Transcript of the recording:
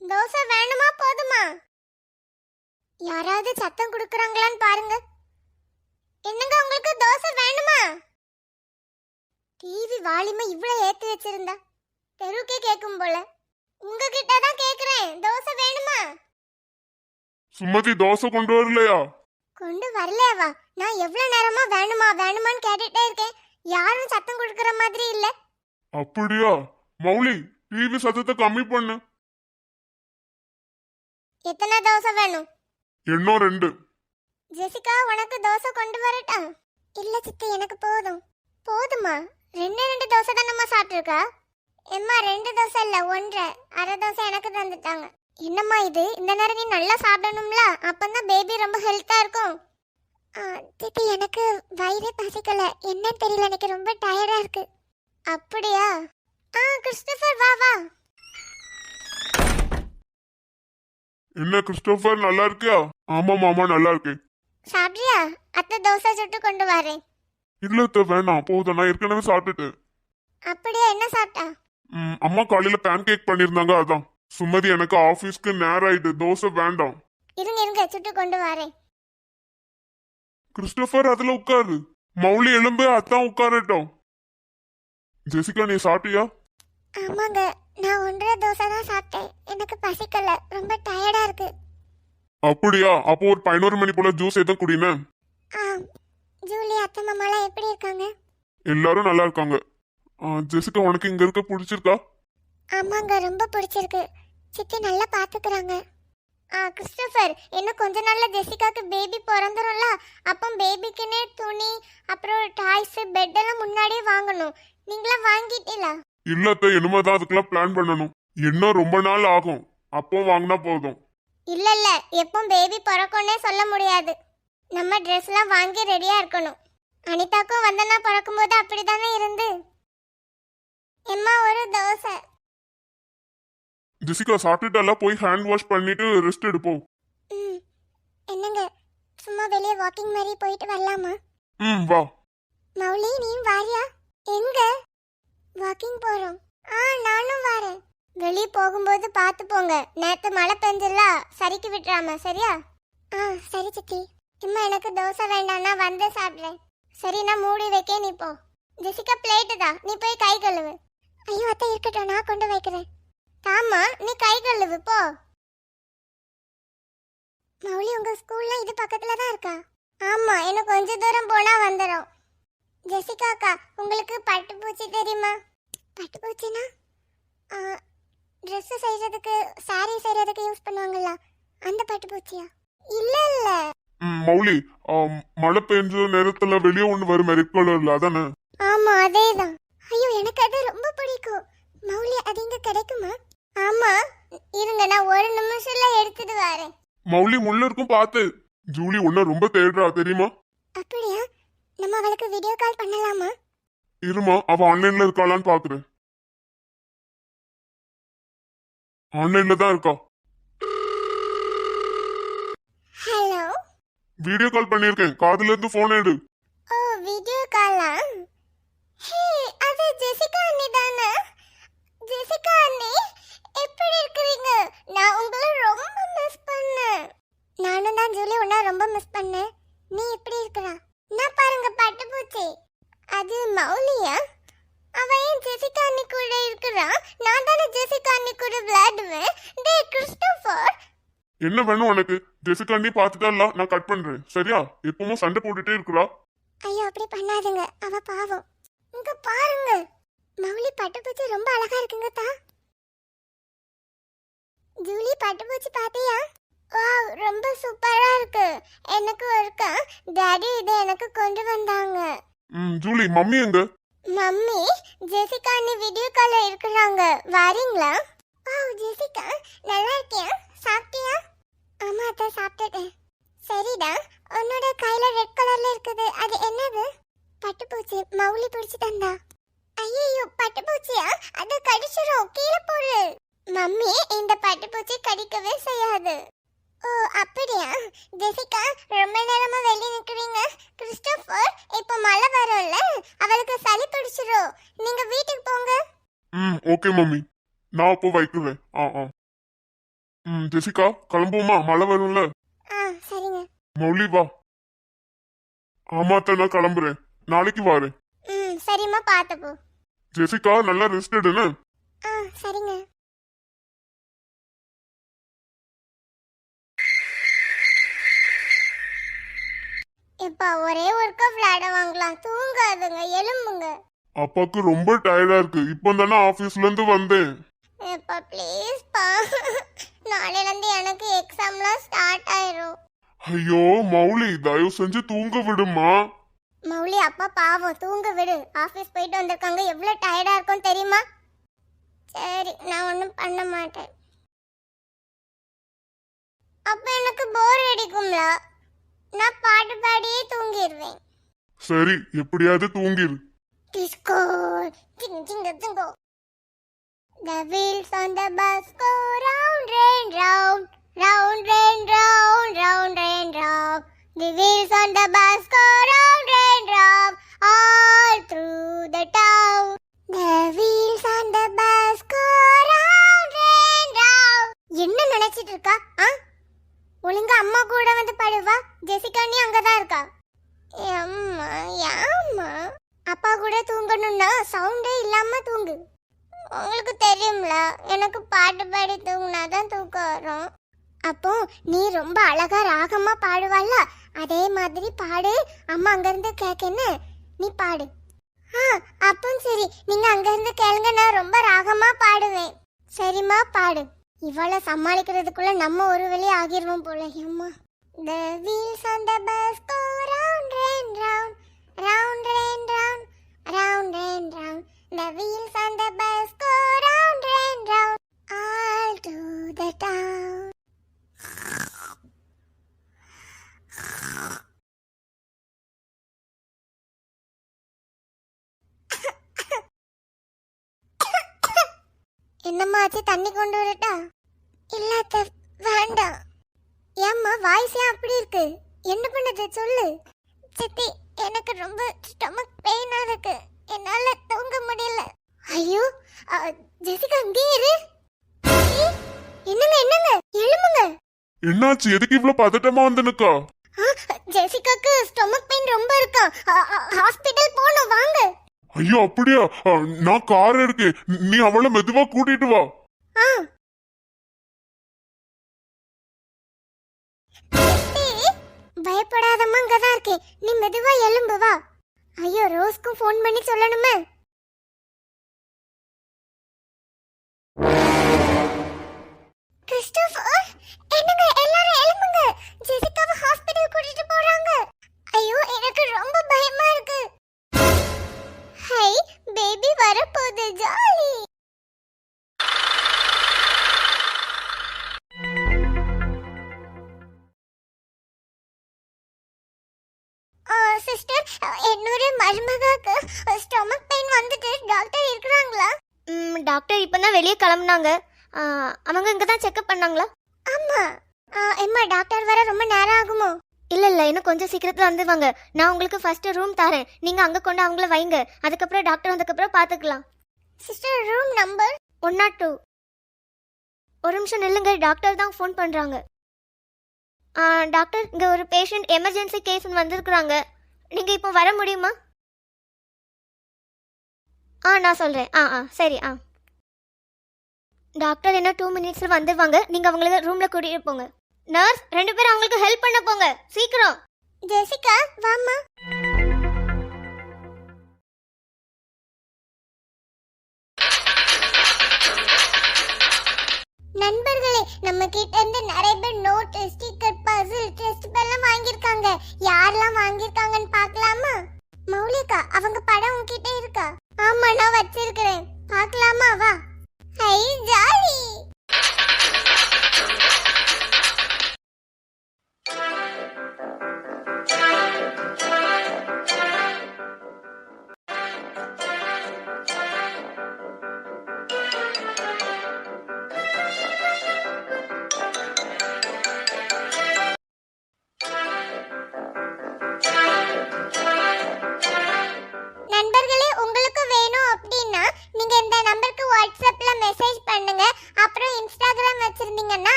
தோசை வேணுமா போதுமா? யாராவது சத்தம் கொடுக்குறாங்களான்னு பாருங்க. என்னங்க உங்களுக்கு தோசை வேணுமா? டிவி வால்யூமை இவ்வளோ ஏத்தி வச்சிருந்தா? தெருவுக்கே கேட்கும் போல. உங்ககிட்ட தான் கேக்குறேன். தோசை வேணுமா? சுமதி தோசை கொண்டு வரலையா? கொண்டு வரலையாவா? நான் எவ்வளவு நேரமா வேணுமா வேணுமான்னு கேட்டுட்டே இருக்கேன். யாரும் சத்தம் கொடுக்குற மாதிரி இல்ல. அப்படியா? மௌலி டிவி சத்தத்தை கம்மி பண்ணு. எத்தனை தோசை வேணும்? இன்னும் ரெண்டு. ஜெசிகா உனக்கு தோசை கொண்டு வரட்டா? இல்ல சித்தி எனக்கு போதும். போதுமா? ரெண்டு ரெண்டு தோசை தானம்மா சாப்பிட்டுருக்கா? எம்மா ரெண்டு தோசை இல்ல ஒன்றரை. அரை தோசை எனக்கு தந்துட்டாங்க. என்னம்மா இது? இந்த நேரம் நீ நல்லா சாப்பிடணும்ல? அப்பந்தான் பேபி ரொம்ப ஹெல்த்தா இருக்கும். சித்தி எனக்கு வயிறே பசிக்கல. என்னன்னு தெரியல எனக்கு ரொம்ப டயர்டா இருக்கு. அப்படியா? ஆ கிறிஸ்டோபர் வா வா. என்ன கிறிஸ்டோபர் நல்லா இருக்கியா? ஆமா மாமா நல்லா இருக்கேன். சாப்பிட்றியா அத்தை தோசை சுட்டு கொண்டு வரேன். இல்ல அத்தை, வேணாம். போதும் நான் ஏற்கனவே சாப்பிட்டுட்டு அப்படியா? என்ன சாப்பிட்டா ம், அம்மா காலையில பேன் கேக் பண்ணிருந்தாங்க அதான். சுமதி எனக்கு ஆபீஸ்க்கு நேரம் ஆயிட்டு தோசை வேண்டாம். இருங்க இருங்க சுட்டு கொண்டு வரேன். கிறிஸ்டோபர் அதுல உட்காரு. மௌலி எலும்பு அத்தான் உட்காரட்டும். ஜெசிகா நீ சாப்பிட்டியா ஆமாங்க. நான் ஒன்றரை தோசை தான் சாப்பிட்டேன். எனக்கு பசிக்கல. ரொம்ப டயர்டா இருக்கு. அப்படியா? அப்போ ஒரு பதினோரு மணி போல ஜூஸ் எதுவும் குடினேன். ஆ ஜூலி அத்தை மாமாலாம் எப்படி இருக்காங்க? எல்லாரும் நல்லா இருக்காங்க. ஆ, ஜெசிகா உனக்கு இங்க இருக்க பிடிச்சிருக்கா? ஆமாங்க ரொம்ப பிடிச்சிருக்கு. சித்தி நல்லா பாத்துக்கிறாங்க. ஆ கிறிஸ்டோபர் இன்னும் கொஞ்ச நாள்ல ஜெசிகாக்கு பேபி பிறந்துரும்ல? அப்போ பேபிக்குன்னே துணி அப்புறம் டாய்ஸ் பெட் எல்லாம் முன்னாடியே வாங்கணும். நீங்களாம் வாங்கிட்டீங்களா? இல்ல அத்தை இனிமே தான் அதுக்கெல்லாம் பிளான் பண்ணணும். இன்னும் ரொம்ப நாள் ஆகும். அப்போ வாங்கினா போதும். இல்ல இல்ல எப்போ பேபி பிறக்கும்னே சொல்ல முடியாது. நம்ம ட்ரெஸ்லாம் வாங்கி ரெடியா இருக்கணும். அனிதாக்கும் வந்தனா பிறக்கும்போது அப்படிதானே இருந்து? எம்மா ஒரு தோசை. ஜெசிகா சாப்பிட்டுட்டால போய் ஹேண்ட் வாஷ் பண்ணிட்டு ரெஸ்ட் எடுப்போம் ம். என்னங்க சும்மா வெளியே வாக்கிங் மாதிரி போயிட்டு வரலாமா? ம் வா. மௌலி நீ வாரியா? எங்க? வாக்கிங் போறோம். ஆ நானும் வரேன். வெளியே போகும்போது பார்த்து போங்க. நேத்து மழை பெஞ்சல சரிக்கு விட்டுறாம சரியா? ஆ சரி சித்தி. இம்மா எனக்கு தோசை வேண்டாம்னா வந்து சாப்பிடுறேன். சரி நான் மூடி வைக்க நீ போ. ஜெசிகா பிளேட்டு தான் நீ போய் கை கழுவு. ஐயோ அத்தை இருக்கட்டும் நான் கொண்டு வைக்கிறேன். தாமா நீ கை கழுவு போ. மௌலி உங்க ஸ்கூல்ல இது பக்கத்துல தான் இருக்கா? ஆமா இன்னும் கொஞ்ச தூரம் போனா வந்துடும் ஜெசிகா அக்கா உங்களுக்கு பட்டுப்பூச்சி தெரியுமா? பட்டுப்பூச்சினா? ட்ரெஸ் செய்யறதுக்கு saree செய்யறதுக்கு யூஸ் பண்ணுவாங்கல்ல அந்த பட்டுப்பூச்சியா? இல்ல இல்ல மௌலி மழை பெஞ்ச நேரத்துல வெளியே ஒண்ணு வரும் ரெட் கலர்ல அதானே? ஆமா அதேதான். ஐயோ எனக்கு அது ரொம்ப பிடிக்கும். மௌலி அது இங்க கிடைக்குமா? ஆமா இருங்க நான் ஒரு நிமிஷம்ல எடுத்துட்டு வரேன். மௌலி முள்ள இருக்கும் பார்த்து ஜூலி உன்ன ரொம்ப தேடுறா தெரியுமா? அப்படியா? நம்ம அவளுக்கு வீடியோ கால் பண்ணலாமா? இருமா அவ ஆன்லைன்ல இருக்காளான்னு பாக்குறேன். ஆன்லைன்ல தான் இருக்கா. ஹலோ வீடியோ கால் பண்ணிருக்கேன் காதுல இருந்து போன் எடு. ஓ வீடியோ காலா ஹே அது ஜெசிகா அண்ணி தானே? ஜெசிகா அண்ணி எப்படி இருக்கிறீங்க? நான் உங்களை ரொம்ப மிஸ் பண்ணேன். நானும் தான் ஜூலி உன்னை ரொம்ப மிஸ் பண்ணேன். நீ எப்படி இருக்கிறா? பட்டுப்பூச்சி அது மௌலியா? அவ ஏன் ஜெசிகா அண்ணி கூட இருக்கிறா? நான் தானே ஜெசிகா அண்ணி கூட விளையாடுவேன். டே கிறிஸ்டோபர். என்ன வேணும் உனக்கு? ஜெசிகா நீ பாத்துட்டா நான் கட் பண்றேன். சரியா? எப்பவும் சண்டை போட்டுட்டே இருக்கிறா. ஐயோ அப்படி பண்ணாதுங்க. அவ பாவம். இங்க பாருங்க. மௌலி பட்டுப்பூச்சி ரொம்ப அழகா இருக்குங்க தா. ஜூலி பட்டுப்பூச்சி பாத்தியா? வாவ் ரொம்ப சூப்பரா இருக்கு. எனக்கு ஒருக்கா டாடி இதை எனக்கு கொண்டு வந்தாங்க. ம் ஜூலி மம்மி எங்க? மம்மி ஜெசிகா அண்ணி வீடியோ கால்ல இருக்கிறாங்க. வாரீங்களா? வாவ் ஜெசிகா நல்லா இருக்கியா? சாப்பிட்டியா? ஆமா அத்தை சாப்பிட்டுட்டேன். சரிடா உன்னோட கையில ரெட் கலர்ல இருக்குது. அது என்னது? பட்டுப்பூச்சி மௌலி பிடிச்சு தந்தா. ஐயோ பட்டுப்பூச்சியா? அது கடிச்சிரும் கீழே போடு. மம்மி இந்த பட்டுப்பூச்சி கடிக்கவே செய்யாது. ஓ அப்படியா? ஜெசிகா ரொம்ப நேரமா வெளியே நிக்கிறீங்க. கிறிஸ்டோபர் இப்போ மழை வரும்ல? அவளுக்கு சளி பிடிச்சிரும் நீங்க வீட்டுக்கு போங்க. ம் ஓகே மம்மி. நான் அப்போ வைக்கிறேன். ஆ ஆ. ம் ஜெசிகா கிளம்புவோமா? மழை வரும்ல? ஆ சரிங்க. மௌலி வா. ஆமாத்த நான் கிளம்புறேன். நாளைக்கு வாரேன். ம் சரிம்மா பார்த்து போ ஜெசிகா நல்லா ரெஸ்ட் எடுன்னு ஆ சரிங்க. இப்ப ஒரே ஒருக்கா விளையாட வாங்கலாம். தூங்காதுங்க எலும்புங்க அப்பாக்கு ரொம்ப டயர்டா இருக்கு. இப்போ தானே ஆபீஸ்ல இருந்து வந்தேன். எப்பா ப்ளீஸ் பா. நாளையில இருந்து எனக்கு எக்ஸாம்லாம் ஸ்டார்ட் ஆயிரும். ஐயோ மௌலி தயவு செஞ்சு தூங்க விடுமா மௌலி அப்பா பாவம். தூங்க விடு. ஆபீஸ் போயிட்டு வந்திருக்காங்க. எவ்வளவு டயர்டா இருக்கும் தெரியுமா? சரி நான் ஒன்றும் பண்ண மாட்டேன். அப்ப எனக்கு போர் அடிக்கும்ல? நான் பாட்டு பாடியே தூங்கிடுவேன் சரி எப்படியாவது தூங்கிரு ding ding ding ding. The wheels on the bus கூட வந்து பாடுவா? ஜெசிகா நீ அங்கதான் இருக்கா? அம்மா ஏம்மா? அப்பா கூட தூங்கணும்னா சவுண்டே இல்லாம தூங்கு. உங்களுக்கு தெரியும்ல எனக்கு பாட்டு பாடி தூங்கினாதான் தூக்கம் வரும். அப்போ நீ ரொம்ப அழகா ராகமா பாடுவாள்ல? அதே மாதிரி பாடு. அம்மா அங்கிருந்து கேட்கன்னு நீ பாடு. ஆ அப்போ சரி. நீங்க அங்கிருந்து கேளுங்க. நான் ரொம்ப ராகமா பாடுவேன். சரிம்மா பாடு. இவளை சமாளிக்கிறதுக்குள்ள நம்ம ஒரு வழி ஆகிருவோம் போல அம்மா The wheels on the bus go round and round, round and round, round and round. The wheels on the bus go round and round, all to the town. ஆச்சு தண்ணி கொண்டு வரட்டா? இல்ல அத்தை, வேண்டாம். ஏம்மா வாய்ஸ் ஏன் அப்படி இருக்கு. என்ன பண்ணது சொல்லு? சித்தி எனக்கு ரொம்ப ஸ்டொமக் பெயினா இருக்கு. என்னால தூங்க முடியல. ஐயோ ஜெசிகா இங்கே இரு. என்னங்க என்னங்க? எழும்புங்க. என்னாச்சு? எதுக்கு இவ்வளவு பதட்டமா வந்து நிக்கா? ஜெசிகாக்கு ஸ்டொமக் பெயின் ரொம்ப இருக்கா. ஹாஸ்பிடல் போகணும் வாங்க. ஐயோ அப்படியா? நான் கார் எடுக்கேன். நீ அவளை மெதுவா கூட்டிட்டு வா. ஆ. பயப்படாதம்மா அங்கதான் இருக்கேன். நீ மெதுவா எலும்பு வா. ஐயோ ரோஸ்க்கும் ஃபோன் பண்ணி சொல்லணுமே. மருமகாக்கு ஸ்டொமக் பெயின் வந்துட்டு டாக்டர் இருக்கிறாங்களா? டாக்டர் இப்போ தான் வெளியே கிளம்புனாங்க. அவங்க இங்கே தான் செக்அப் பண்ணாங்களா? ஆமா. எம்மா டாக்டர் வர ரொம்ப நேரம் ஆகுமோ? இல்லை இல்லை இன்னும் கொஞ்சம் சீக்கிரத்தில் வந்துடுவாங்க நான் உங்களுக்கு ஃபஸ்ட்டு ரூம் தரேன். நீங்கள் அங்கே கொண்டு அவங்கள வைங்க. அதுக்கப்புறம் டாக்டர் வந்ததுக்கப்புறம் பார்த்துக்கலாம் sister room number one nought two ஒரு நிமிஷம் நில்லுங்க. டாக்டர் தான் ஃபோன் பண்ணுறாங்க டாக்டர் இங்கே ஒரு பேஷண்ட் எமர்ஜென்சி கேஸ்னு வந்திருக்குறாங்க. நீங்கள் இப்போ வர முடியுமா? ஆ நான் சொல்கிறேன் ஆ ஆ சரி ஆ. டாக்டர் என்ன டூ மினிட்ஸில் வந்துடுவாங்க நீங்கள் அவங்கள ரூமில் கூட்டிகிட்டு போங்க. நர்ஸ் ரெண்டு பேரும் அவங்களுக்கு ஹெல்ப் பண்ண போங்க. சீக்கிரம். ஜெசிகா வாமா நண்பர்களே நம்ம கிட்ட இருந்து நிறைய பேர் நோட் ஸ்டிக்கர் பசில் டெஸ்ட் எல்லாம் வாங்கியிருக்காங்க. யாரெல்லாம் வாங்கியிருக்காங்கன்னு பார்க்கலாமா? மௌலிகா அவங்க படம் உங்ககிட்ட இருக்கா? ஆமா நான் வச்சிருக்கிறேன். பார்க்கலாமா? வா. Hi jolly.